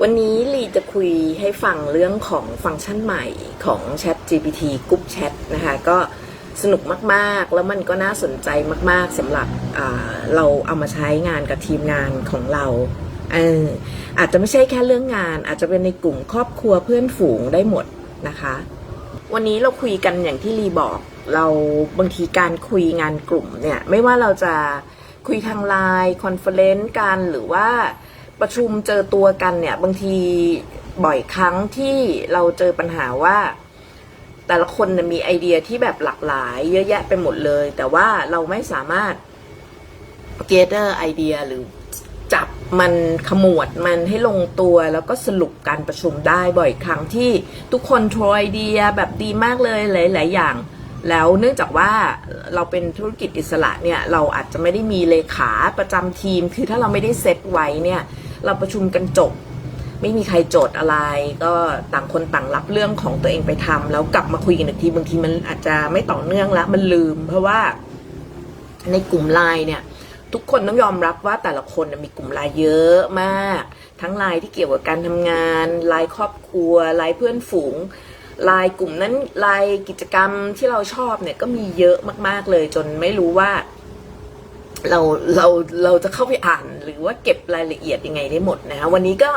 วันนี้ลีจะคุยให้ฟังเรื่องของฟังก์ชันใหม่ของ Chat GPT Group Chat นะคะ ก็สนุกมากๆ แล้วมันก็น่าสนใจมาก ๆสำหรับเราเอามาใช้งานกับทีมงานของเราอออาจจะไม่ใช่แค่เรื่องงาน อาจจะเป็นในกลุ่มครอบครัวเพื่อนฝูงได้หมดนะคะ วันนี้เราคุยกันอย่างที่ลีบอก เราบางทีการคุยงานกลุ่มเนี่ย ไม่ว่าเราจะคุยทางไลน์คอนเฟอเรนซ์กันหรือว่า ประชุมเจอตัวกันเนี่ย บางทีบ่อยครั้งที่เราเจอปัญหาว่า แต่ละคนนะมีไอเดียที่แบบหลากหลาย เยอะแยะไปหมดเลย แต่ว่าเราไม่สามารถ gather ไอเดียหรือจับมันขมวดมันให้ลงตัวแล้วก็สรุปการประชุมได้บ่อยครั้งที่ทุกคนโทรไอเดียแบบดีมากเลยหลาย ๆ อย่าง แล้วเนื่องจากว่าเราเป็นธุรกิจอิสระเนี่ย เราอาจจะไม่ได้มีเลขาประจำทีม คือถ้าเราไม่ได้เซตไว้เนี่ย เราประชุมกันจบ ไม่มีใครโจทย์อะไร ก็ต่างคนต่างรับเรื่องของตัวเองไปทำแล้วกลับมาคุยกันอีกทีบางทีมันอาจจะไม่ต่อเนื่องแล้วมันลืม เพราะว่าในกลุ่มไลน์เนี่ย ทุกคนต้องยอมรับว่าแต่ละคนมีกลุ่มไลน์เยอะมาก ทั้งไลน์ที่เกี่ยวกับการทำงานไลน์ครอบครัวไลน์เพื่อนฝูงไลน์กลุ่มนั้นไลน์กิจกรรมที่เราชอบเนี่ยก็มีเยอะมาก ๆ เลยจนไม่รู้ว่า เราเราเราจะเข้าไปอ่านหรือว่าเก็บรายละเอียดยังไงได้หมดนะคะวันนี้ก็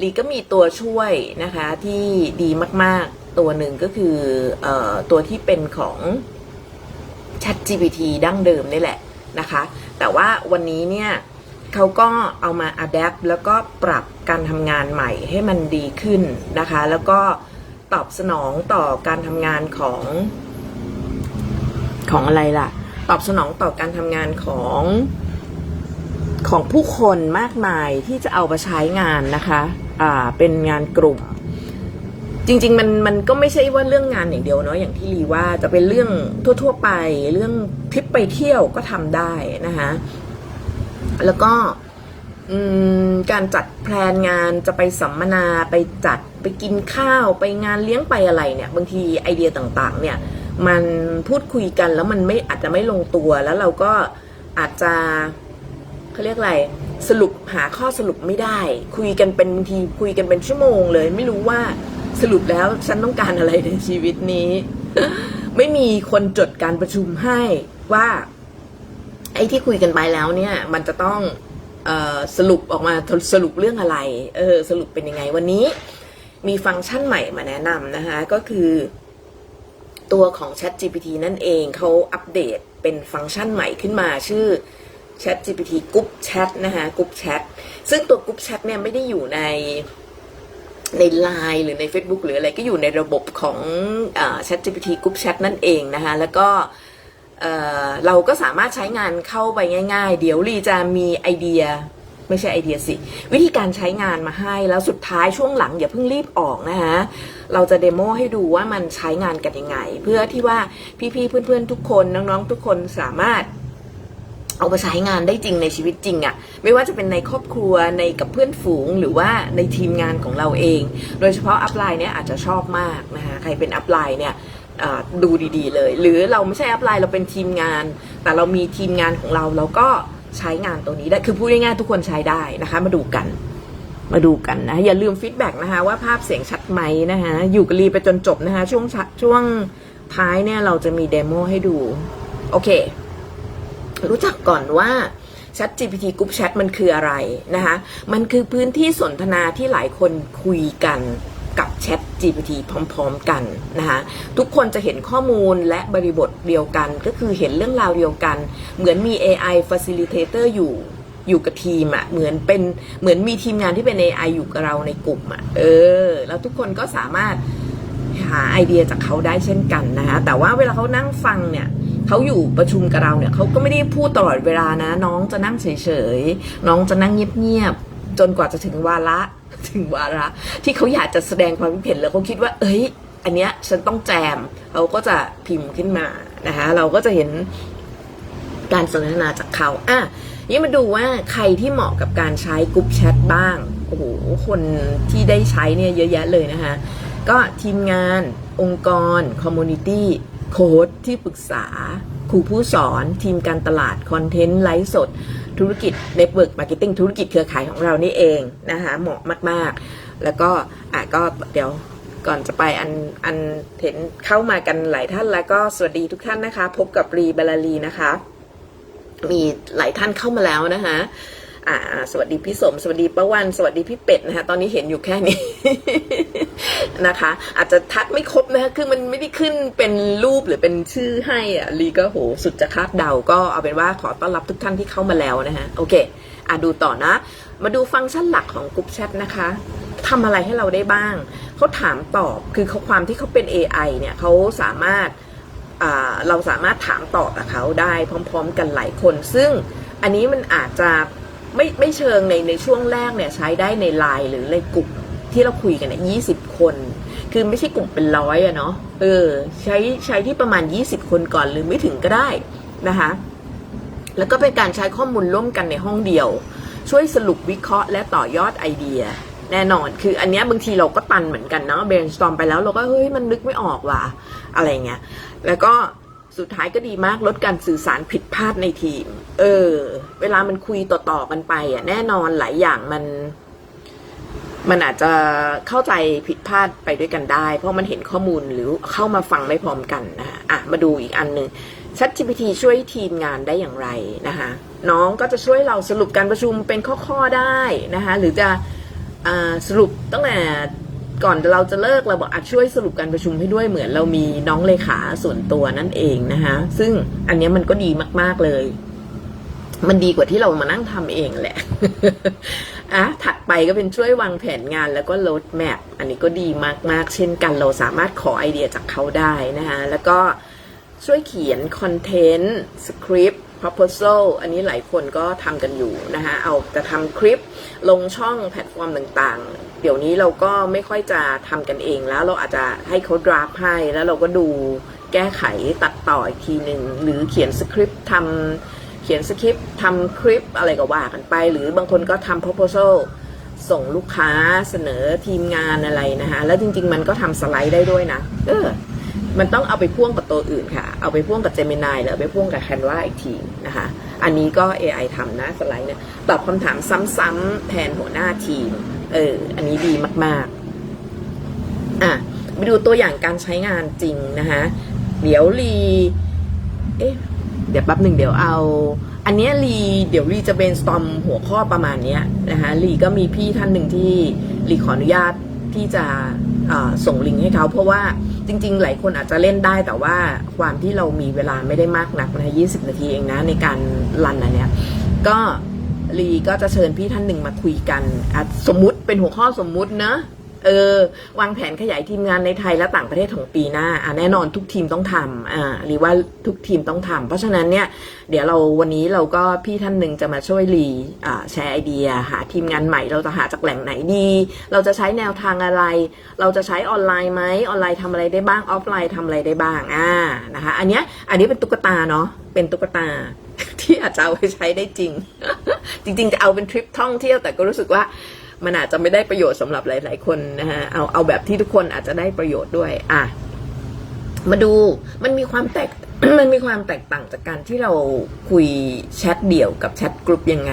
ลีก็มีตัวช่วยนะคะที่ดีมาก ๆ ตัวหนึ่งก็คือเอ่อตัวที่เป็นของ Chat GPT ดั้งเดิมนี่แหละนะคะ แต่ว่าวันนี้เนี่ยเขาก็เอามา adapt แล้วก็ปรับการทำงานใหม่ให้มันดีขึ้นนะคะ แล้วก็ตอบสนองต่อการทำงานของของอะไรล่ะ ตอบสนองต่อการทำงานของของผู้คนมากมายที่จะเอามาใช้งานนะคะอ่าเป็นงานกลุ่ม จริง ๆ มันมันก็ไม่ใช่ว่าเรื่องงานอย่างเดียวเนาะอย่างที่ลีว่าจะเป็นเรื่องทั่ว ๆ ไปเรื่องทริปไปเที่ยวก็ทำได้นะคะแล้วก็การจัดแพลนงานจะไปสัมมนาไปจัดไปกินข้าวไปงานเลี้ยงไปอะไรเนี่ย บางทีไอเดียต่าง ๆ เนี่ย มันพูดคุยกันแล้วมันไม่อาจจะไม่ลงตัว แล้วเราก็อาจจะเขาเรียกอะไรสรุปหาข้อสรุปไม่ได้ คุยกันเป็นบางทีคุยกันเป็นชั่วโมงเลย ไม่รู้ว่าสรุปแล้วฉันต้องการอะไรในชีวิตนี้ ไม่มีคนจดการประชุมให้ว่า ไอ้ที่คุยกันไปแล้วเนี่ย มันจะต้องออสรุปออกมาสรุปเรื่องอะไร เออ สรุปเป็นยังไงวันนี้ มีฟังก์ชันใหม่มาแนะนำนะคะ ก็คือ ตัวของ Chat GPT นั่นเองเขาอัปเดตเป็นฟังก์ชันใหม่ขึ้นมาชื่อ Chat GPT Group Chat นะคะ Group Chat ซึ่งตัว Group Chat เนี่ยไม่ได้อยู่ในใน Line หรือใน Facebook หรืออะไรก็อยู่ในระบบของอ Chat GPT Group Chat นั่นเองนะคะแล้วก็เราก็สามารถใช้งานเข้าไปง่าย ๆ เดี๋ยวลีจะมีไอเดียไม่ใช่ไอเดียสิ วิธีการใช้งานมาให้แล้วสุดท้ายช่วงหลังอย่าเพิ่งรีบออกนะคะ เราจะเดโมให้ดูว่ามันใช้งานกันยังไง เพื่อที่ว่าพี่ๆเพื่อนๆทุกคนน้องๆทุกคนสามารถเอาไปใช้งานได้จริงในชีวิตจริงอะ่ะไม่ว่าจะเป็นในครอบครัวในกับเพื่อนฝูงหรือว่าในทีมงานของเราเอง โดยเฉพาะอัพไลน์เนี่ยอาจจะชอบมากนะคะใครเป็นอัพไลน์เนี่ยดูดีๆเลย หรือเราไม่ใช่อัพไลน์เราเป็นทีมงาน แต่เรามีทีมงานของเราเราก็ใช้งานตัวนี้ได้คือพูดง่ายๆทุกคนใช้ได้นะคะมาดูกัน มาดูกันนะอย่าลืมฟีดแบ็กนะคะว่าภาพเสียงชัดไหมนะคะอยู่กับรีไปจนจบนะคะช่วงชช่วงท้ายเนี่ยเราจะมีเดโมให้ดู โอเค รู้จักก่อนว่า Chat GPT Group Chat มันคืออะไรนะคะ มันคือพื้นที่สนทนาที่หลายคนคุยกันกับ Chat GPT พร้อม ๆ กันนะคะทุกคนจะเห็นข้อมูลและบริบทเดียวกัน ก็คือเห็นเรื่องราวเดียวกัน เหมือนมี AI Facilitator อยู่ อยู่กับทีมอะ่ะเหมือนเป็นเหมือนมีทีมงานที่เป็น AI อยู่กับเราในกลุ่มอะ่ะเออ แล้วทุกคนก็สามารถหาไอเดียจากเขาได้เช่นกันนะคะแต่ว่าเวลาเขานั่งฟังเนี่ยเขาอยู่ประชุมกับเราเนี่ยเขาก็ไม่ได้พูดตลอดเวลานะ น้องจะนั่งเฉยๆ น้องจะนั่งเงียบๆ จนกว่าจะถึงวาระถึงวาระ ที่เขาอยากจะแสดงความคิดเห็นแล้วเขาคิดว่า เอ้ย อันเนี้ยฉันต้องแจมเขาก็จะพิมพ์ขึ้นมานะคะเราก็จะเห็นการสนทนาจากเขาอะ นี่มาดูว่าใครที่เหมาะกับการใช้กรุ๊ปแชทบ้าง โอ้โห คนที่ได้ใช้เนี่ยเยอะแยะเลยนะคะ ก็ทีมงานองค์กร คอมมูนิตี้ โค้ดที่ปรึกษา ครูผู้สอน ทีมการตลาด คอนเทนต์ ไลฟ์สด ธุรกิจ Network Marketing ธุรกิจเครือข่ายของเรานี่เองนะคะ เหมาะมาก ๆ แล้วก็อะก็เดี๋ยวก่อนจะไปอันอันเห็นเข้ามากันหลายท่านแล้วก็สวัสดีทุกท่านนะคะ พบกับรีบาลาลีนะคะ มีหลายท่านเข้ามาแล้วนะคะอ่าสวัสดีพี่สม สวัสดีป้าวัน สวัสดีพี่เป็ดนะคะตอนนี้เห็นอยู่แค่นี้ นะคะ อาจจะทักไม่ครบนะคะคือมันไม่ได้ขึ้นเป็นรูปหรือเป็นชื่อให้อะลีก็โหสุดจะคาดเดา ก็เอาเป็นว่าขอต้อนรับทุกท่านที่เข้ามาแล้วนะคะโอเคอะดูต่อนะ มาดูฟังก์ชันหลักของกลุ่มแชทนะคะทำอะไรให้เราได้บ้าง เขาถามตอบคือเขาความที่เขาเป็น AI เนี่ยเขาสามารถ เราสามารถถามตอบกับเขาได้พร้อม ๆ กันหลายคน ซึ่งอันนี้มันอาจจะไม่ไม่เชิงในในช่วงแรกเนี่ยใช้ได้ในไลน์หรือในกลุ่มที่เราคุยกันเนี่ยยีคน คือไม่ใช่กลุ่มเป็นร้อยอะเนาะเออใช้ใช้ที่ประมาณ 20 คนก่อนหรือไม่ถึงก็ได้นะคะแล้วก็เป็นการใช้ข้อมูลร่วมกันในห้องเดียว ช่วยสรุปวิเคราะห์และต่อยอดไอเดีย แน่นอน คืออันนี้บางทีเราก็ตันเหมือนกันเนาะ brainstorm ไปแล้วเราก็เฮ้ยมันนึกไม่ออกว่ะอะไรเงี้ย แล้วก็สุดท้ายก็ดีมากลดการสื่อสารผิดพลาดในทีม เออ เวลามันคุยต่อๆกันไปอะแน่นอนหลายอย่างมัน มันอาจจะเข้าใจผิดพลาดไปด้วยกันได้ เพราะมันเห็นข้อมูลหรือเข้ามาฟังไม่พร้อมกันนะคะอะมาดูอีกอันหนึ่ง ChatGPT ช่วยทีมงานได้อย่างไรนะคะน้องก็จะช่วยเราสรุปการประชุมเป็นข้อๆได้นะคะหรือจะอ่าสรุปตั้งแต่ ก่อนเราจะเลิกเราบอกอาจช่วยสรุปการประชุมให้ด้วยเหมือนเรามีน้องเลขาส่วนตัวนั่นเองนะคะซึ่งอันนี้มันก็ดีมากๆเลย มันดีกว่าที่เรามานั่งทำเองแหละอะถัดไปก็เป็นช่วยวางแผนงานแล้วก็ลดแมพอันนี้ก็ดีมากๆ เช่นกันเราสามารถขอไอเดียจากเขาได้นะคะแล้วก็ช่วยเขียนคอนเทนต์สคริปต์ proposal อันนี้หลายคนก็ทำกันอยู่นะคะเอาจะทำคลิปลงช่องแพลตฟอร์มต่างๆ เดี๋ยวนี้เราก็ไม่ค่อยจะทำกันเองแล้วเราอาจจะให้เขาดราฟให้แล้วเราก็ดูแก้ไขตัดต่ออีกทีหนึ่งหรือเขียนสคริปต์ทำเขียนสคริปต์ทำคลิปอะไรก็ว่ากันไป หรือบางคนก็ทำ proposal ส่งลูกค้าเสนอทีมงานอะไรนะคะ แล้วจริง ๆ มันก็ทำสไลด์ได้ด้วยนะ เออ มันต้องเอาไปพ่วงกับตัวอื่นค่ะ เอาไปพ่วงกับ Gemini หรือเอาไปพ่วงกับ Canva อีกทีนะคะ อันนี้ก็ AI ทำนะสไลด์เนี่ยตอบคำถามซ้ำๆแทนหัวหน้าทีม เออ อันนี้ดีมาก ๆ อะไปดูตัวอย่างการใช้งานจริงนะคะ เดี๋ยวรีเอ๊ะเดี๋ยวแป๊บหนึ่งเดี๋ยวเอา อันเนี้ยลีเดี๋ยวลีจะเป็นสตอมหัวข้อประมาณเนี้ยนะคะลีก็มีพี่ท่านหนึ่งที่ลีขออนุญาตที่จะส่งลิงก์ให้เขาเพราะว่าจริง ๆ หลายคนอาจจะเล่นได้แต่ว่าความที่เรามีเวลาไม่ได้มากนักนะ20นาทีเองนะในการรันอันเนี้ยก็ ลีก็จะเชิญพี่ท่านหนึ่งมาคุยกันสมมุติเป็นหัวข้อสมมุตินะเออวางแผนขยายทีมงานในไทยและต่างประเทศของปีหน้าอะแน่นอนทุกทีมต้องทำอ่าหรือว่าทุกทีมต้องทำเพราะฉะนั้นเนี่ยเดี๋ยวเราวันนี้เราก็พี่ท่านหนึ่งจะมาช่วยรีอ่าแชร์ไอเดีย หาทีมงานใหม่ เราจะหาจากแหล่งไหนดี เราจะใช้แนวทางอะไร เราจะใช้ออนไลน์ไหมออนไลน์ทำอะไรได้บ้างออฟไลน์ทำอะไรได้บ้างอ่านะคะอันเนี้ยอันนี้เป็นตุ๊กตาเนาะเป็นตุ๊กตา ที่อาจจะเอาไปใช้ได้จริง จริง ๆ จะเอาเป็นทริปท่องเที่ยวแต่ก็รู้สึกว่ามันอาจจะไม่ได้ประโยชน์สำหรับหลาย ๆ คนนะฮะเอาเอาแบบที่ทุกคนอาจจะได้ประโยชน์ด้วย อะ มาดูมันมีความแตกมันมีความแตกต่างจากการที่เราคุยแชทเดี่ยวกับแชทกลุ่มยังไง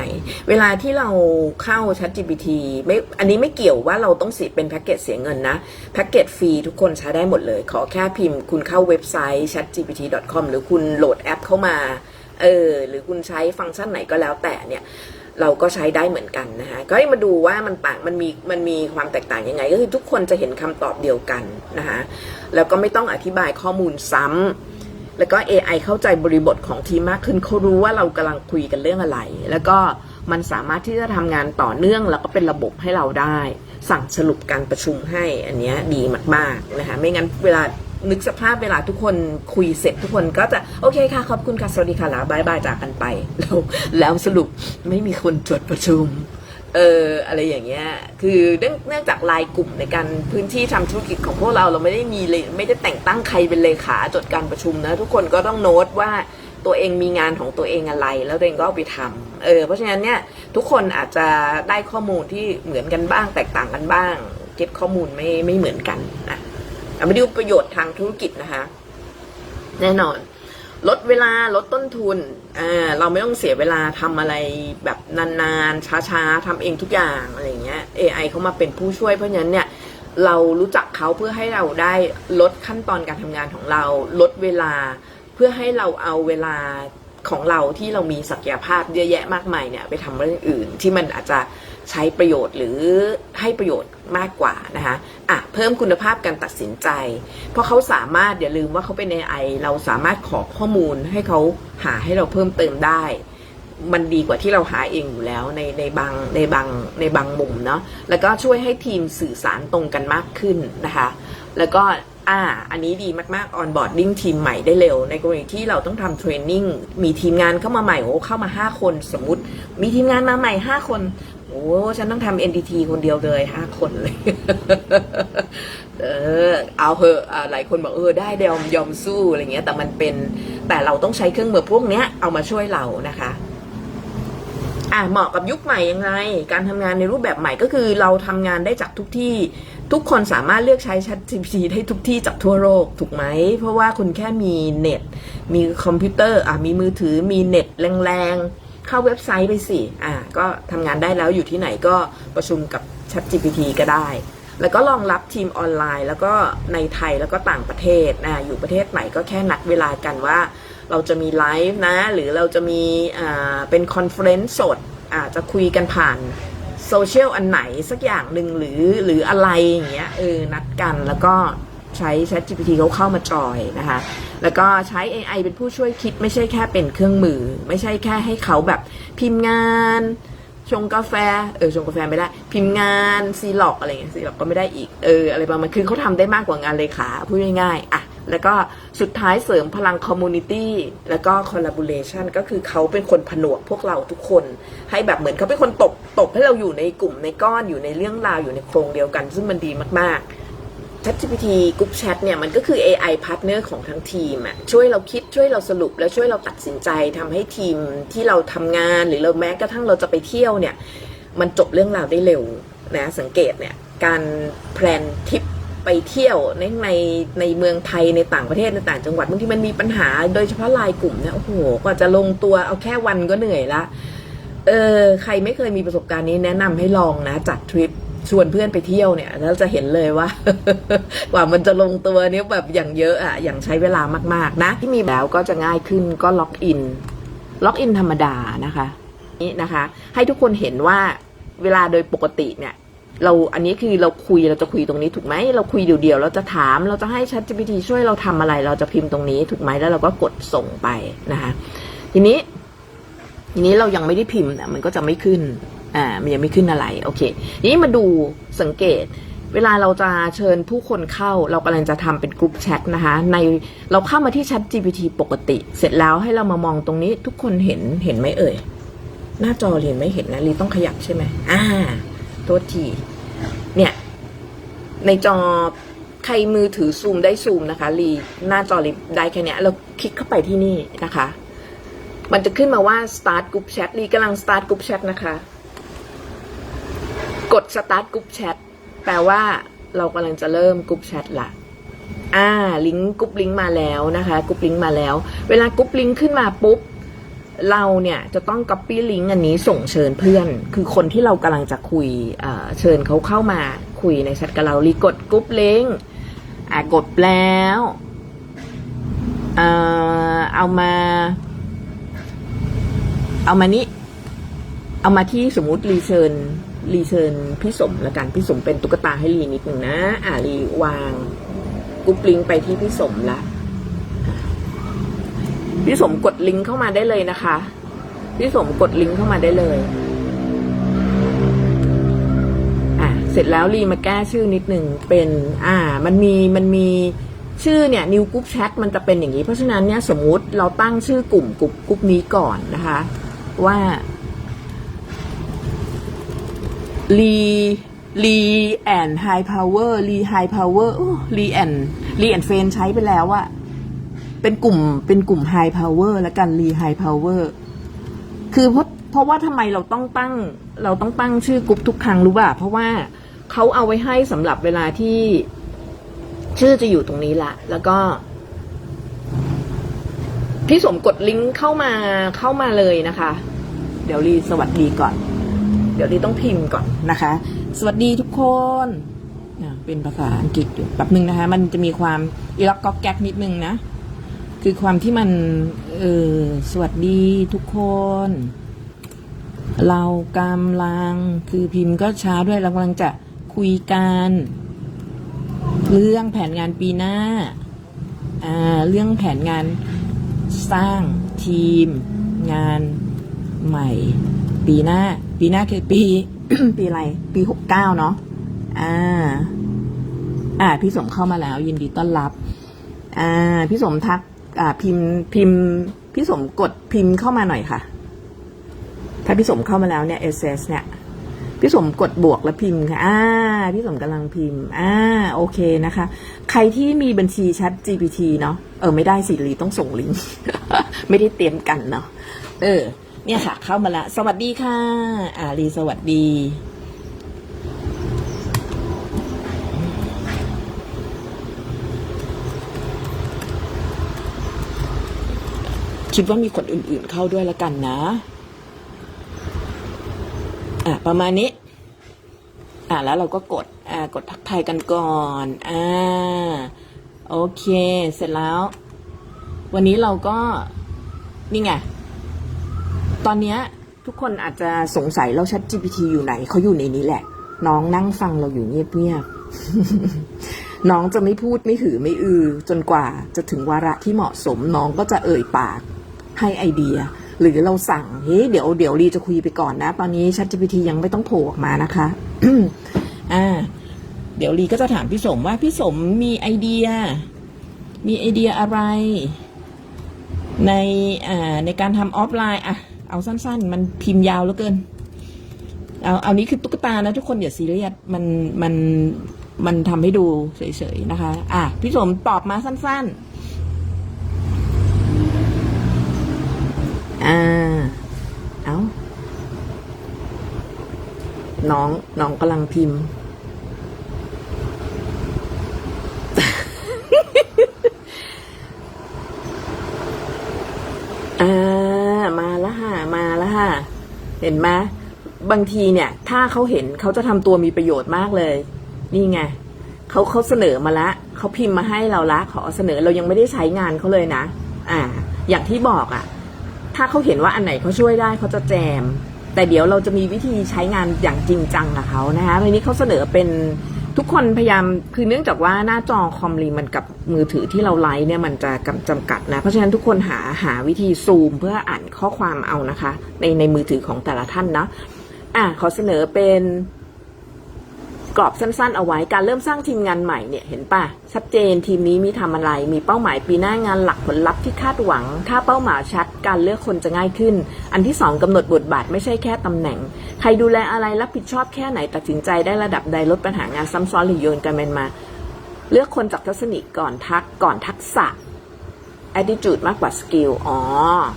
เวลาที่เราเข้า Chat GPT ไม่ อันนี้ไม่เกี่ยวว่าเราต้องเสียเป็นแพ็กเกจเสียเงินนะ แพ็กเกจฟรีทุกคนใช้ได้หมดเลย ขอแค่พิมพ์ คุณเข้าเว็บไซต์ chatgpt.com หรือคุณโหลดแอปเข้ามา เออหรือคุณใช้ฟังก์ชันไหนก็แล้วแต่เนี่ยเราก็ใช้ได้เหมือนกันนะคะก็ให้มาดูว่ามันต่างมันมีมันมีความแตกต่างยังไง ก็คือทุกคนจะเห็นคำตอบเดียวกันนะคะแล้วก็ไม่ต้องอธิบายข้อมูลซ้ำแล้วก็ AI เข้าใจบริบทของทีมมากขึ้นเขารู้ว่าเรากำลังคุยกันเรื่องอะไร แล้วก็มันสามารถที่จะทำงานต่อเนื่องแล้วก็เป็นระบบให้เราได้ สั่งสรุปการประชุมให้อันเนี้ยดีมากๆนะคะไม่งั้นเวลา นึกสภาพเวลาทุกคนคุยเสร็จทุกคนก็จะโอเคค่ะ ขอบคุณค่ะสวัสดีค่ะลาบายบายจากกันไป แล้วแล้วสรุปไม่มีคนจดประชุมเอออะไรอย่างเงี้ยคือเนื่องจากลายกลุ่มในการพื้นที่ทำธุรกิจของพวกเราเราไม่ได้มีเลยไม่ได้แต่งตั้งใครเป็นเลขาจดการประชุมนะทุกคนก็ต้องโน้ตว่าตัวเองมีงานของตัวเองอะไร แล้วตัวเองก็เอาไปทำเออเพราะฉะนั้นเนี่ยทุกคนอาจจะได้ข้อมูลที่เหมือนกันบ้าง แตกต่างกันบ้าง เก็บข้อมูลไม่ไม่เหมือนกันอะ มาดูประโยชน์ทางธุรกิจนะคะ แน่นอน ลดเวลาลดต้นทุนอ่าเราไม่ต้องเสียเวลาทำอะไรแบบนานๆ ช้าๆทำเองทุกอย่างอะไรเงี้ย AI เขามาเป็นผู้ช่วยเพราะฉะนั้นเนี่ยเรารู้จักเขาเพื่อให้เราได้ลดขั้นตอนการทำงานของเรา ลดเวลาเพื่อให้เราเอาเวลา ของเราที่เรามีศักยภาพเยอะแยะมากมายเนี่ยไปทำเรื่องอื่นที่มันอาจจะใช้ประโยชน์หรือให้ประโยชน์มากกว่านะคะอะเพิ่มคุณภาพการตัดสินใจ เพราะเขาสามารถอย่าลืมว่าเขาเป็น AI เราสามารถขอข้อมูลให้เขาหาให้เราเพิ่มเติมได้ มันดีกว่าที่เราหาเองอยู่แล้วในในบางในบางในบางมุมเนาะแล้วก็ช่วยให้ทีมสื่อสารตรงกันมากขึ้นนะคะ แล้วก็ อ่า อันนี้ดีมากๆ on boarding ทีมใหม่ได้เร็ว ในกรณีที่เราต้องทำเทรนนิ่งมีทีมงานเข้ามาใหม่โอ้เข้ามา 5 คนสมมติ มีทีมงานมาใหม่ 5 คน โอ้ฉันต้องทำ NTT คนเดียวเลย 5 คนเลย เออ เอาเหอะอ่าหลายคนบอกเออได้เดียวยอมสู้อะไรเงี้ย แต่มันเป็นแต่เราต้องใช้เครื่องมือพวกเนี้ยเอามาช่วยเรานะคะอะเหมาะกับยุคใหม่ยังไง การทำงานในรูปแบบใหม่ก็คือเราทำงานได้จากทุกที่ ทุกคนสามารถเลือกใช้ ChatGPT ได้ทุกที่จากทั่วโลกถูกไหม เพราะว่าคุณแค่มีเน็ต มีคอมพิวเตอร์อะมีมือถือมีเน็ตแรงๆ เข้าเว็บไซต์ไปสิอะก็ทำงานได้แล้วอยู่ที่ไหนก็ประชุมกับ ChatGPT ก็ได้ แล้วก็รองรับทีมออนไลน์ แล้วก็ในไทยแล้วก็ต่างประเทศนะอยู่ประเทศไหนก็แค่นัดเวลากันว่า เราจะมีไลฟ์นะ หรือเราจะมีอ่าเป็นคอนเฟรนซ์สดอาจจะคุยกันผ่าน โซเชียลอันไหนสักอย่างหนึ่งหรือหรืออะไรอย่างเงี้ยเออนัดกันแล้วก็ใช้ ChatGPT เขาเข้ามาจอยนะคะ แล้วก็ใช้ AI เป็นผู้ช่วยคิดไม่ใช่แค่เป็นเครื่องมือ ไม่ใช่แค่ให้เขาแบบพิมพ์งาน ชงกาแฟ เออชงกาแฟไม่ได้ พิมพ์งานซีล็อกอะไรเงี้ยซีล็อกก็ไม่ได้อีก เอออะไรประมาณคือเขาทำได้มากกว่างานเลขาพูดง่ายๆอะแล้วก็สุดท้ายเสริมพลังคอมมูนิตี้แล้วก็คอลลาบูเลชันก็คือเขาเป็นคนผนวกพวกเราทุกคน ให้แบบเหมือนเขาเป็นคนตบตบให้เราอยู่ในกลุ่มในก้อนอยู่ในเรื่องราวอยู่ในโครงเดียวกัน ซึ่งมันดีมากๆ ChatGPT Group Chat เนี่ยมันก็คือ AI partner ของทั้งทีมอะช่วยเราคิดช่วยเราสรุป และช่วยเราตัดสินใจทำให้ทีมที่เราทำงานหรือเราแม้กระทั่งเราจะไปเที่ยวเนี่ย มันจบเรื่องราวได้เร็วนะสังเกตเนี่ย การแพลนทริปไปเที่ยวในในในเมืองไทยในต่างประเทศในต่างจังหวัดบางทีมันมีปัญหาโดยเฉพาะลายกลุ่มเนี่ยโอ้โหกว่าจะลงตัวเอาแค่วันก็เหนื่อยละเออใครไม่เคยมีประสบการณ์นี้แนะนำให้ลองนะจัดทริป ชวนเพื่อนไปเที่ยวเนี่ยแล้วจะเห็นเลยว่า กว่ามันจะลงตัวเนี้ยแบบอย่างเยอะอะอย่างใช้เวลามากๆนะ ที่มีแล้วก็จะง่ายขึ้นก็ล็อกอิน ล็อกอินธรรมดานะคะ นี่นะคะ ให้ทุกคนเห็นว่าเวลาโดยปกติเนี่ย เราอันนี้คือเราคุยเราจะคุยตรงนี้ถูกไหมเราคุยเดียวๆเราจะถามเราจะให้ ChatGPT ช่วยเราทำอะไร เราจะพิมพ์ตรงนี้ถูกไหมแล้วเราก็กดส่งไปนะคะ ทีนี้ ทีนี้เรายังไม่ได้พิมพ์เนะมันก็จะไม่ขึ้น อ่ามันยังไม่ขึ้นอะไรโอเคทีนี้มาดูสังเกต เวลาเราจะเชิญผู้คนเข้า เรากำลังจะทำเป็นกลุ่มแชทนะคะ ในเราเข้ามาที่ Chat GPT ปกติ เสร็จแล้วให้เรามามองตรงนี้ทุกคนเห็นเห็นไหมเอ่ย หน้าจอเห็นไหมเห็นนะลีต้องขยับใช่ไหมอ่าตัวที เนี่ย ในจอใครมือถือซูมได้ซูมนะคะลีหน้าจอลีได้แค่เนี้ยเราคลิกเข้าไปที่นี่นะคะ มันจะขึ้นมาว่า start group chat ลีกำลัง start group chat นะคะ กด start group chat แปลว่าเรากำลังจะเริ่ม group chat ละอ่า ลิงก์กรุ๊ปลิงก์มาแล้วนะคะกรุ๊ปลิงก์มาแล้ว เวลากรุ๊ปลิงก์ขึ้นมาปุ๊บ เราเนี่ยจะต้อง copy ลิงก์อันนี้ส่งเชิญเพื่อน คือคนที่เรากำลังจะคุยเชิญเขาเข้ามาคุยในแชทกับเรารีกดกรุ๊ปลิงก์อ่ากดแล้วเอ่อเอามา เอามานี้ เอามาที่สมมุติรีเชิญ รีเชิญพี่สมละกันพี่สมเป็นตุ๊กตาให้รีนิดหนึ่งนะ อ่ารีวางกุ๊ปลิงไปที่พี่สมละพี่สมกดลิงก์เข้ามาได้เลยนะคะ พี่สมกดลิงก์เข้ามาได้เลยอะเสร็จแล้วรีมาแก้ชื่อนิดหนึ่งเป็น อ่า มันมีมันมีชื่อเนี่ย new group chat มันจะเป็นอย่างนี้ เพราะฉะนั้นเนี่ยสมมุติเราตั้งชื่อกลุ่มกลุ่มกลุ่มนี้ก่อนนะคะ ว่า รีรีแอนไฮพาวเวอร์รีไฮพาวเวอร์รีแอนรีแอนเฟนใช้ไปแล้วอะเป็นกลุ่มเป็นกลุ่ม High Power และกัน Re High Power คือเพราะเพราะว่าทำไมเราต้องตั้ง เราต้องตั้งชื่อกลุ่มทุกครั้งรู้ป่ะเพราะว่าเขาเอาไว้ให้สำหรับเวลาที่ชื่อจะอยู่ตรงนี้ละ แล้วก็ พี่สมกดลิงก์เข้ามาเข้ามาเลยนะคะ เดี๋ยวรีสวัสดีก่อน ดี๋ยวรีต้องพิมพ์ก่อนนะคะ สวัสดีทุกคนเป็นภาษาอังกฤษอยู่แบบนึงนะคะ มันจะมีความอีล็อกก๊อกแก๊กนิดนึงนะ คือความที่มัน เออสวัสดีทุกคน เรากำลังคือพิมพ์ก็ช้าด้วยเรากำลังจะคุยกันเรื่องแผนงานปีหน้า อ่า เรื่องแผนงานสร้างทีมงานใหม่ปีหน้า ปีหน้าคือปี ปีอะไร ปีหกเก้าเนาะอ่า อ่า พี่สมเข้ามาแล้ว ยินดีต้อนรับ อ่า พี่สมทัก อ่า พิมพ์พิมพ์ พี่สมกดพิมพ์เข้ามาหน่อยค่ะ ถ้าพี่สมเข้ามาแล้วเนี่ย SS เซสเนี่ยพี่สมกดบวกแล้วพิมพ์ค่ะอ่าพี่สมกำลังพิมพ์ อ่า โอเคนะคะ ใครที่มีบัญชีแชท GPT เนาะ เออ ไม่ได้สิรีต้องส่งลิงก์ ไม่ได้เตรียมกันเนาะ เออ เนี่ยค่ะ เข้ามาละ สวัสดีค่ะ อารีสวัสดี คิดว่ามีคนอื่นๆเข้าด้วยละกันนะ อะ ประมาณนี้ อะ แล้วเราก็กด อ่ากดทักทายกันก่อน อ่า โอเค เสร็จแล้ว วันนี้เราก็ นี่ไง ตอนนี้ทุกคนอาจจะสงสัยเราชัด GPT อยู่ไหนเขาอยู่ในนี้แหละ น้องนั่งฟังเราอยู่เงียบๆน้องจะไม่พูดไม่ถือไม่อือ จนกว่าจะถึงวาระที่เหมาะสมน้องก็จะเอ่ยปากให้ไอเดีย หรือเราสั่งเฮ้ยเดี๋ยวเดี๋ยวรีจะคุยไปก่อนนะ ตอนนี้ ChatGPT ยังไม่ต้องโผล่ออกมานะคะอ่าเดี๋ยวรีก็จะถามพี่สมว่าพี่สมมีไอเดีย มีไอเดียอะไร ในอ่าในการทำออฟไลน์อะ เอาสั้น ๆ มันพิมพ์ยาวเหลือเกิน เอาเอานี้คือตุ๊กตานะทุกคนอย่าซีเรียสมันมันมันทำให้ดูเฉยๆนะคะ อะพี่สมตอบมาสั้น ๆ อ่า เอาน้องน้องกำลังพิมพ์ อ่า มาแล้วค่ะ มาแล้ว ค่ะ เห็นไหมบางทีเนี่ย ถ้าเขาเห็นเขาจะทำตัวมีประโยชน์มากเลย นี่ไงเขาเขาเสนอมาละเขาพิมพ์มาให้เราละขอเสนอเรายังไม่ได้ใช้งานเขาเลยนะ อ่า อย่างที่บอกอะ่ะ ถ้าเขาเห็นว่าอันไหนเขาช่วยได้เขาจะแจม แต่เดี๋ยวเราจะมีวิธีใช้งานอย่างจริงจังกับเขานะคะวันนี้เขาเสนอเป็น ทุกคนพยายามคือเนื่องจากว่าหน้าจอคอมรีมันกับมือถือที่เราไลฟ์เนี่ยมันจะกำจำกัดนะ เพราะฉะนั้นทุกคนหาหาวิธีซูมเพื่ออ่านข้อความเอานะคะ ในในมือถือของแต่ละท่านนะอะขอเสนอเป็น กรอบสั้นๆ เอาไว้การเริ่มสร้างทีมงานใหม่เนี่ยเห็นปะชัดเจนทีมนี้มีทำอะไร มีเป้าหมายปีหน้างานหลักผลลัพธ์ที่คาดหวัง ถ้าเป้าหมายชัด การเลือกคนจะง่ายขึ้น อันที่สองกำหนดบทบาทไม่ใช่แค่ตำแหน่ง ใครดูแลอะไรรับผิดชอบแค่ไหนตัดสินใจได้ระดับใดลดปัญหางานซ้ำซ้อนหรือโยนกันไปมา เลือกคนจากทัศนิกก่อนทักก่อนทักษะ attitude มากกว่า skill อ๋อ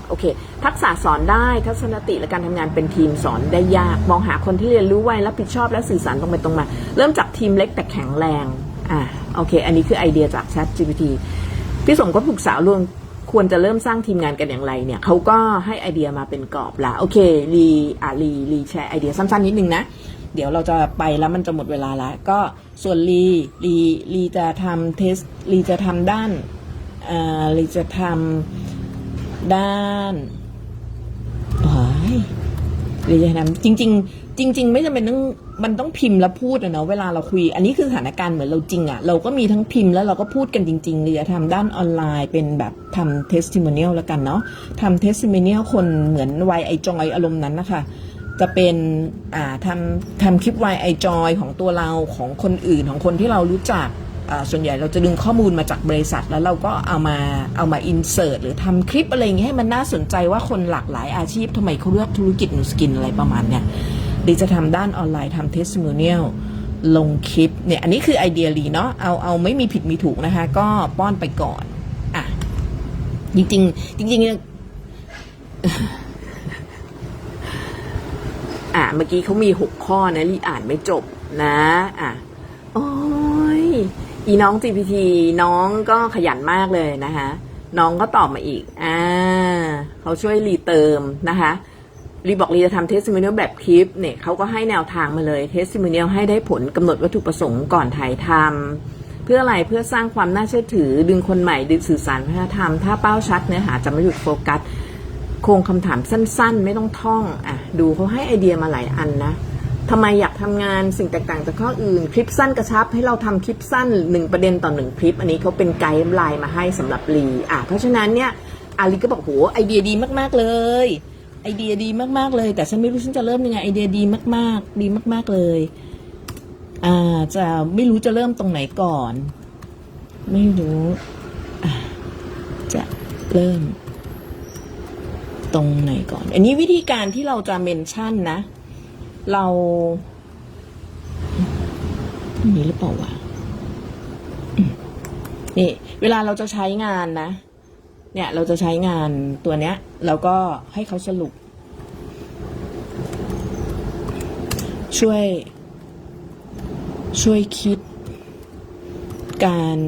โอเค ทักษะสอนได้ ทัศนติและการทำงานเป็นทีมสอนได้ยาก มองหาคนที่เรียนรู้ไว รับผิดชอบ และสื่อสารตรงไปตรงมา เริ่มจากทีมเล็กแต่แข็งแรง อ่า โอเค อันนี้คือไอเดียจาก Chat GPT พี่สมก็ปรึกษาเรื่องควรจะเริ่มสร้างทีมงานกันอย่างไรเนี่ยเขาก็ให้ไอเดียมาเป็นกรอบละโอเครีอ่ารีรีแชร์ไอเดียสั้นๆนิดนึงนะ เดี๋ยวเราจะไปแล้วมันจะหมดเวลาแล้ว ก็ส่วนรีรีรีจะทำเทสรีจะทำด้าน ลีจะทำด้านโอ้ยลีจะทำจริง ๆ จริง ๆ ไม่จำเป็นต้องมันต้องพิมพ์แล้วพูดอะเนาะเวลาเราคุย อันนี้คือสถานการณ์เหมือนเราจริงอะเราก็มีทั้งพิมพ์แล้วเราก็พูดกันจริงๆลีจะทำด้านออนไลน์เป็นแบบทำ testimonial แล้วกันเนาะทำ testimonial คนเหมือนวัยไอจอยอารมณ์นั้นนะคะจะเป็นอ่าทำทำคลิป y i Joy ของตัวเราของคนอื่นของคนที่เรารู้จัก ส่วนใหญ่เราจะดึงข้อมูลมาจากบริษัท แล้วเราก็เอามาเอามาอินเสิร์ตหรือทำคลิปอะไรเงี้ยให้มันน่าสนใจว่าคนหลากหลายอาชีพทำไมเขาเลือกธุรกิจนูสกินอะไรประมาณเนี้ยดีจะทำด้านออนไลน์ทำเทส i ิ o เนียลลงคลิปเนี่ยอันนี้คือไอเดียลีเนาะเอาเอาไม่มีผิดมีถูกนะคะ ก็ป้อนไปก่อนอะจริงๆจริงๆเนี่ยอะเมื่อกี้เขามีหกข้อนะรีอ่านไม่จบนะ อะ อีน้อง GPT น้องก็ขยันมากเลยนะคะ น้องก็ตอบมาอีก อ่า เขาช่วยรีเติมนะคะ รีบอกรีจะทำเทส i ิ o เนียลแบบคลิป เนี่ยเขาก็ให้แนวทางมาเลยเทส i ิ o เนียลให้ได้ผลกำหนดวัตถุประสงค์ก่อนถ่ายทำเพื่ออะไรเพื่อสร้างความน่าเชื่อถือ ดึงคนใหม่ดึงสื่อสารวัฒนธรรม ถ้าเป้าชัดเนื้อหาจะไม่หยุดโฟกัสโครงคำถามสั้น ๆ ไม่ต้องท่อง อะ ดูเขาให้ไอเดียมาหลายอันนะ ทำไมอยากทำงานสิ่งแตกต่างจากข้ออื่น คลิปสั้นกระชับ ให้เราทำคลิปสั้นหนึ่งประเด็นต่อหนึ่งคลิป อันนี้เขาเป็นไกด์ไลน์มาให้สำหรับลีอะเพราะฉะนั้นเนี่ยอาลีก็บอกโหไอเดียดีมากๆเลย ไอเดียดีมากๆเลย แต่ฉันไม่รู้ฉันจะเริ่มยังไงไอเดียดีมากๆ ดีมาก ๆเลยอ่าจะไม่รู้จะเริ่มตรงไหนก่อน ไม่รู้จะเริ่ม ตรงไหนก่อน อันนี้วิธีการที่เราจะเมนชั่นนะ เรานี้หรือเปล่าวะนี่ เวลาเราจะใช้งานนะ เนี่ย เราจะใช้งานตัวเนี้ย แล้วก็ให้เขาสรุป ช่วย ช่วยคิด การ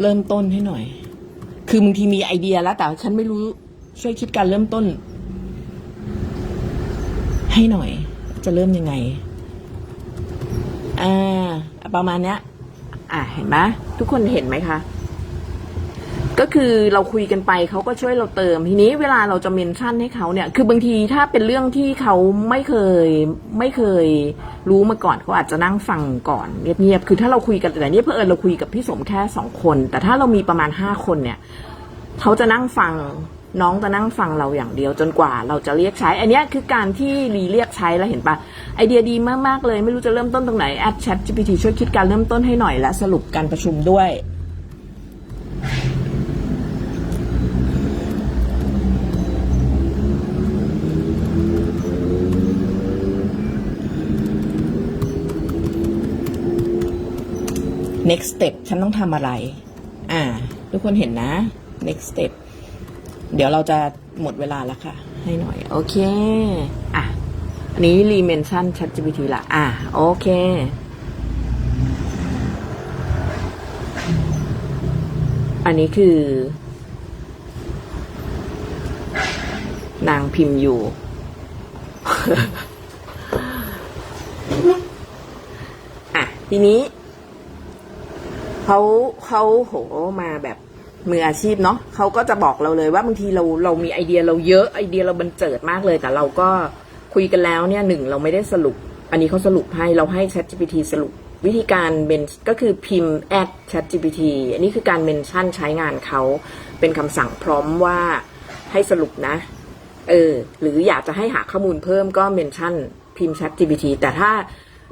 เริ่มต้นให้หน่อย คือบางทีมีไอเดียแล้ว แต่ฉันไม่รู้ช่วยคิดการเริ่มต้น ให้หน่อย จะเริ่มยังไง อ่า ประมาณเนี้ย อ่าเห็นไหมทุกคนเห็นไหมคะ ก็คือเราคุยกันไปเขาก็ช่วยเราเติม ทีนี้เวลาเราจะเมนชั่นให้เขาเนี่ย คือบางทีถ้าเป็นเรื่องที่เขาไม่เคย ไม่เคย รู้มาก่อนเขาอาจจะนั่งฟังก่อนเงียบๆ คือถ้าเราคุยกันแต่เนี่ยเพื่อนเราคุยกับพี่สมแค่สองคน แต่ถ้าเรามีประมาณห้าคนเนี่ยเขาจะนั่งฟัง น้องจะนั่งฟังเราอย่างเดียวจนกว่าเราจะเรียกใช้ อันนี้คือการที่รีเรียกใช้แล้วเห็นปะไอเดียดีมากๆเลยไม่รู้จะเริ่มต้นตรงไหนแอด Chat GPT ช่วยคิดการเริ่มต้นให้หน่อยและสรุปการประชุมด้วย next step ฉันต้องทำอะไร อ่า ทุกคนเห็นนะ next step เดี๋ยวเราจะหมดเวลาแล้วค่ะ ให้หน่อย โอเค อะ อันนี้รีเมนชั่น ChatGPT ละอะ โอเคอันนี้คือ นางพิมพ์อยู่ อะ ทีนี้ เขาเขาโหมาแบบ มืออาชีพเนาะเขาก็จะบอกเราเลยว่าบางทีเราเรามีไอเดียเราเยอะไอเดียเราบันเจิดมากเลย แต่เราก็คุยกันแล้วเนี่ยหนึ่งเราไม่ได้สรุป อันนี้เขาสรุปให้เราให้ ChatGPT สรุปวิธีการเมนก็คือพิมพ์ at ChatGPT อันนี้คือการเมนชั่นใช้งานเขาเป็นคำสั่งพร้อมว่าให้สรุปนะ เออ หรืออยากจะให้หาข้อมูลเพิ่มก็เมนชั่นพิมพ์ Chat GPT แต่ถ้า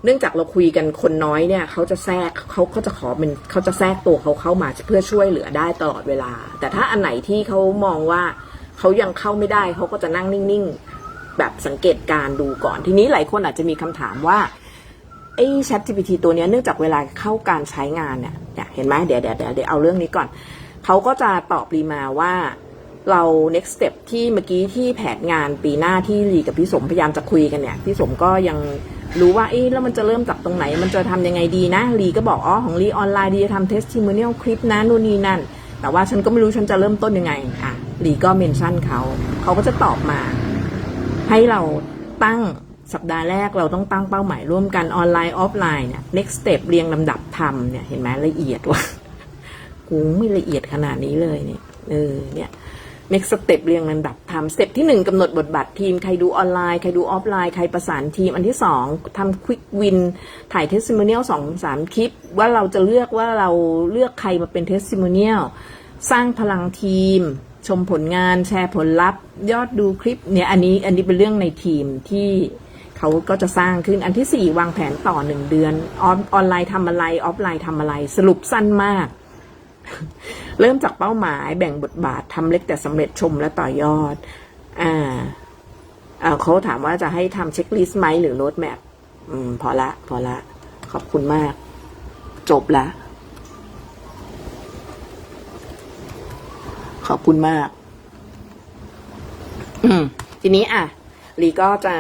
เนื่องจากเราคุยกันคนน้อยเนี่ยเขาจะแทรกเขาเขาจะขอเป็นเขาจะแทรกตัวเขาเข้ามาเพื่อช่วยเหลือได้ตลอดเวลา แต่ถ้าอันไหนที่เขามองว่าเขายังเข้าไม่ได้เขาก็จะนั่งนิ่งๆ แบบสังเกตการดูก่อนทีนี้หลายคนอาจจะมีคำถามว่าไอ้ Chat GPT ตัวนี้เนื่องจากเวลาเข้าการใช้งานเนี่ยเนี่ยเห็นไหมเดี๋ยวเดี๋ยวเดี๋ยวเดี๋ยวเอาเรื่องนี้ก่อนเขาก็จะตอบรีมาว่า เรา next step ที่เมื่อกี้ที่แผนงานปีหน้าที่ลีกับพี่สมพยายามจะคุยกันเนี่ยพี่สมก็ยังรู้ว่าเอ๊ะแล้วมันจะเริ่มจากตรงไหน มันจะทำยังไงดีนะลีก็บอกอ๋อของลีออนไลน์ดีจะทำ testimonial คลิปนะนู่นนี่นั่น แต่ว่าฉันก็ไม่รู้ฉันจะเริ่มต้นยังไงอะลีก็เมนชั่นเขาเขาก็จะตอบมา ให้เราตั้งสัปดาห์แรกเราต้องตั้งเป้าหมายร่วมกันออนไลน์ออฟไลน์เนี่ย next step เรียงลำดับทำเนี่ยเห็นไหมละเอียดว่ะกูไม่ละเอียดขนาดนี้เลยเนี่ยเออเนี่ย next step เรียงลำดับทำ step ที่หนึ่งกำหนดบทบาททีม ใครดูออนไลน์ ใครดูออฟไลน์ ใครประสานทีม อันที่สองทำ quick win ถ่าย testimonial สองสามคลิป ว่าเราจะเลือกว่าเราเลือกใครมาเป็น testimonial สร้างพลังทีม ชมผลงานแชร์ผลลัพธ์ ยอดดูคลิปเนี่ยอันนี้อันนี้เป็นเรื่องในทีมที่เขาก็จะสร้างขึ้นอันที่สี่วางแผนต่อหนึ่งเดือนออนไลน์ทำอะไรออฟไลน์ทำอะไร สรุปสั้นมาก เริ่มจากเป้าหมายแบ่งบทบาททำเล็กแต่สำเร็จชมและต่อยอด อ่าอ่าเขาถามว่าจะให้ทำเช็คลิสต์ไหมหรือโรดแมพอืมพอละ พอละ ขอบคุณมาก จบละ ขอบคุณมากอืมทีนี้อะลีก็จะ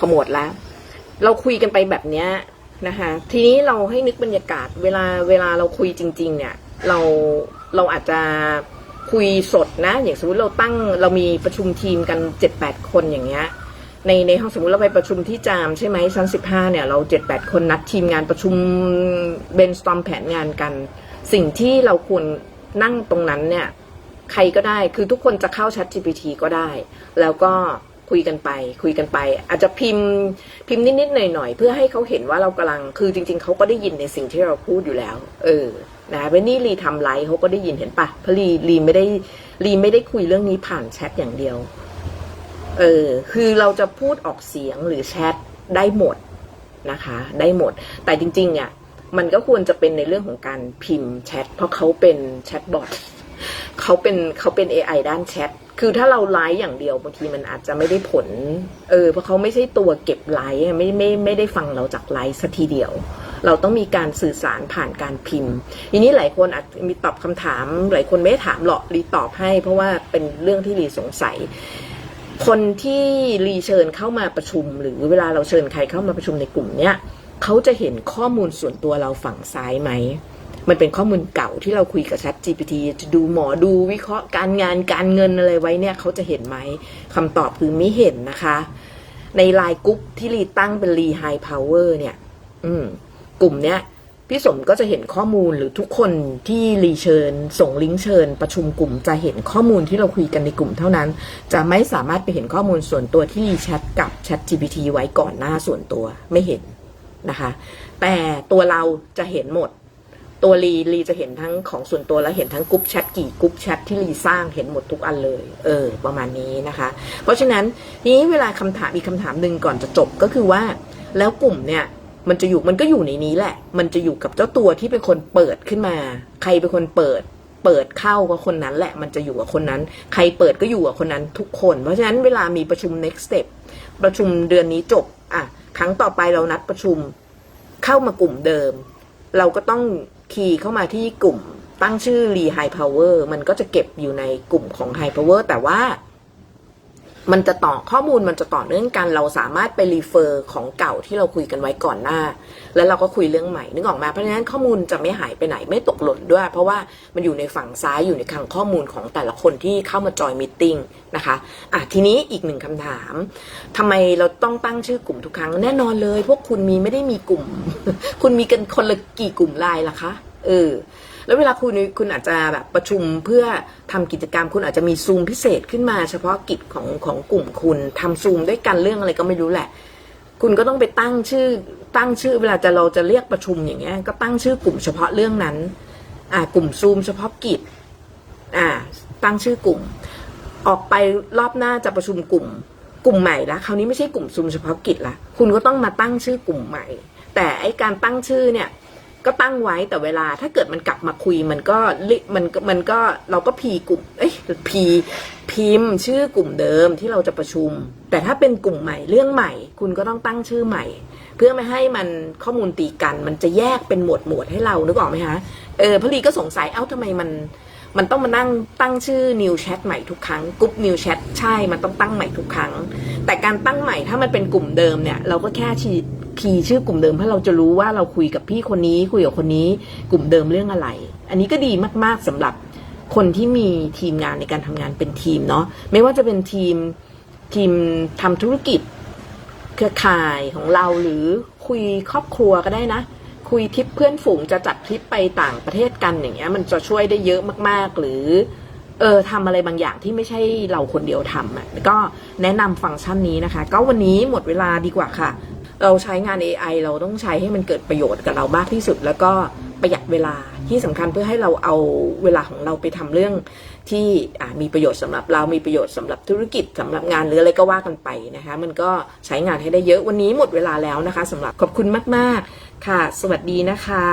ขมวดละ เราคุยกันไปแบบเนี้ย นะคะทีนี้เราให้นึกบรรยากาศเวลาเวลาเราคุยจริง ๆ เนี่ย เราเราอาจจะคุยสดนะ อย่างสมมติเราตั้งเรามีประชุมทีมกันเจ็ดแปดคนอย่างเงี้ยในในห้องสมมติเราไปประชุมที่จามใช่ไหมชั้นสิบห้าเนี่ยเราเจ็ดแปดคนนัดทีมงานประชุมเบนสตอมแผนงานกัน สิ่งที่เราควรนั่งตรงนั้นเนี่ย ใครก็ได้คือทุกคนจะเข้า Chat GPT ก็ได้ แล้วก็ คุยกันไป คุยกันไป อาจจะพิมพ์พิมพ์นิดๆหน่อยๆเพื่อให้เขาเห็นว่าเรากำลังคือจริง ๆเขาก็ได้ยินในสิ่งที่เราพูดอยู่แล้ว เออนะเวนนี่รีทำไลฟ์เขาก็ได้ยินเห็นปะเพราะรีรีไม่ได้รีไม่ได้คุยเรื่องนี้ผ่านแชทอย่างเดียว เออ คือเราจะพูดออกเสียงหรือแชทได้หมดนะคะ ได้หมด แต่จริงๆเนี่ยมันก็ควรจะเป็นในเรื่องของการพิมพ์แชทเพราะเขาเป็นแชทบอท เขาเป็นเขาเป็น AI ด้านแชทคือถ้าเราไลฟ์อย่างเดียวบางทีมันอาจจะไม่ได้ผล เออเพราะเขาไม่ใช่ตัวเก็บไลฟ์ไม่ไม่ไม่ได้ฟังเราจากไลฟ์สัทีเดียว เราต้องมีการสื่อสารผ่านการพิมพ์ ทีนี้หลายคนอาจจะมีตอบคำถาม หลายคนไม่ได้ถามหรอกรีตอบให้ เพราะว่าเป็นเรื่องที่รีสงสัย คนที่รีเชิญเข้ามาประชุม หรือเวลาเราเชิญใครเข้ามาประชุมในกลุ่มเนี้ยเขาจะเห็นข้อมูลส่วนตัวเราฝั่งซ้ายไหม มันเป็นข้อมูลเก่าที่เราคุยกับ Chat GPT จะดูหมอดูวิเคราะห์การงานการเงินอะไรไว้เนี่ยเขาจะเห็นไหมคำตอบคือไม่เห็นนะคะ ในไลน์กรุ๊ปที่รีตั้งเป็นรีไฮพาวเวอร์เนี่ย อืม กลุ่มเนี้ยพี่สมก็จะเห็นข้อมูลหรือทุกคนที่รีเชิญ ส่งลิงก์เชิญ ประชุมกลุ่มจะเห็นข้อมูลที่เราคุยกันในกลุ่มเท่านั้น จะไม่สามารถไปเห็นข้อมูลส่วนตัวที่รีแชทกับ Chat GPT ไว้ก่อนหน้าส่วนตัวไม่เห็นนะคะ แต่ตัวเราจะเห็นหมด ตัวรีรีจะเห็นทั้งของส่วนตัวและเห็นทั้งกรุ๊ปแชทกี่กรุ๊ปแชทที่รีสร้างเห็นหมดทุกอันเลย เออ ประมาณนี้นะคะ เพราะฉะนั้นทีนี้เวลาคำถามอีกคำถามหนึ่งก่อนจะจบก็คือว่า แล้วกลุ่มเนี่ยมันจะอยู่มันก็อยู่ในนี้แหละ มันจะอยู่กับเจ้าตัวที่เป็นคนเปิดขึ้นมา ใครเป็นคนเปิด เปิดเข้าก็คนนั้นแหละ มันจะอยู่กับคนนั้น ใครเปิดก็อยู่กับคนนั้นทุกคน เพราะฉะนั้นเวลามีประชุม next step ประชุมเดือนนี้จบ อะ ครั้งต่อไปเรานัดประชุม เข้ามากลุ่มเดิม เราก็ต้อง คีย์เข้ามาที่กลุ่มตั้งชื่อ re high power มันก็จะเก็บอยู่ในกลุ่มของ high power แต่ว่า มันจะต่อข้อมูลมันจะต่อเนื่องกัน เราสามารถไปรีเฟอร์ของเก่าที่เราคุยกันไว้ก่อนหน้า แล้วเราก็คุยเรื่องใหม่นึกออกมาเพราะฉะนั้นข้อมูลจะไม่หายไปไหนไม่ตกหล่นด้วย เพราะว่ามันอยู่ในฝั่งซ้ายอยู่ในคลังข้อมูลของแต่ละคนที่เข้ามาจอยมิทติ้งนะคะอะทีนี้อีกหนึ่งคำถามทำไมเราต้องตั้งชื่อกลุ่มทุกครั้งแน่นอนเลย พวกคุณมีไม่ได้มีกลุ่ม คุณมีกันคนละกี่กลุ่มไลน์ล่ะคะ เออ แล้วเวลาคุณคุณอาจจะแบบประชุมเพื่อทำกิจกรรมคุณอาจจะมีซูมพิเศษขึ้นมา เฉพาะกิจของของกลุ่มคุณทำซูมด้วยกันเรื่องอะไรก็ไม่รู้แหละ คุณก็ต้องไปตั้งชื่อตั้งชื่อเวลาจะเราจะเรียกประชุมอย่างเงี้ยก็ตั้งชื่อกลุ่มเฉพาะเรื่องนั้น อ่ากลุ่มซูมเฉพาะกิจ อ่า ตั้งชื่อกลุ่ม ออกไปรอบหน้าจะประชุมกลุ่มกลุ่มใหม่ละคราวนี้ไม่ใช่กลุ่มซูมเฉพาะกิจละคุณก็ต้องมาตั้งชื่อกลุ่มใหม่ แต่ไอการตั้งชื่อเนี่ย ก็ตั้งไว้แต่เวลาถ้าเกิดมันกลับมาคุยมันก็มันมันก็เราก็พีกลุ่มเอ้ยพีพิมพ์ ชื่อกลุ่มเดิมที่เราจะประชุม แต่ถ้าเป็นกลุ่มใหม่เรื่องใหม่ คุณก็ต้องตั้งชื่อใหม่ เพื่อไม่ให้มันข้อมูลตีกัน มันจะแยกเป็นหมวดหมวดให้เรานึกออกไหมคะเออพอลีก็สงสัยเอ้าทำไมมันมันต้องมานั่งตั้งชื่อ new chat ใหม่ทุกครั้งกลุ่ม new chat ใช่ มันต้องตั้งใหม่ทุกครั้ง แต่การตั้งใหม่ถ้ามันเป็นกลุ่มเดิมเนี่ย เราก็แค่ชี คีย์ชื่อกลุ่มเดิมเพราะเราจะรู้ว่าเราคุยกับพี่คนนี้คุยกับคนนี้ กลุ่มเดิมเรื่องอะไร อันนี้ก็ดีมาก ๆสำหรับคนที่มีทีมงานในการทำงานเป็นทีมเนาะไม่ว่าจะเป็นทีมทีมทำธุรกิจ เครือข่ายของเราหรือคุยครอบครัวก็ได้นะ คุยทริปเพื่อนฝูงจะจัดทริปไปต่างประเทศกันอย่างเงี้ย มันจะช่วยได้เยอะมาก ๆ หรือเออทำอะไรบางอย่างที่ไม่ใช่เราคนเดียวทำอะก็แนะนำฟังก์ชันนี้นะคะ ก็วันนี้หมดเวลาดีกว่าค่ะ เราใช้งาน AI เราต้องใช้ให้มันเกิดประโยชน์กับเรามากที่สุด แล้วก็ประหยัดเวลาที่สำคัญเพื่อให้เราเอาเวลาของเราไปทำเรื่องที่มีประโยชน์สำหรับเรามีประโยชน์สำหรับธุรกิจสำหรับงานหรืออะไรก็ว่ากันไปนะคะ มันก็ใช้งานให้ได้เยอะวันนี้หมดเวลาแล้วนะคะสำหรับขอบคุณมาก ๆ ค่ะ สวัสดีนะคะ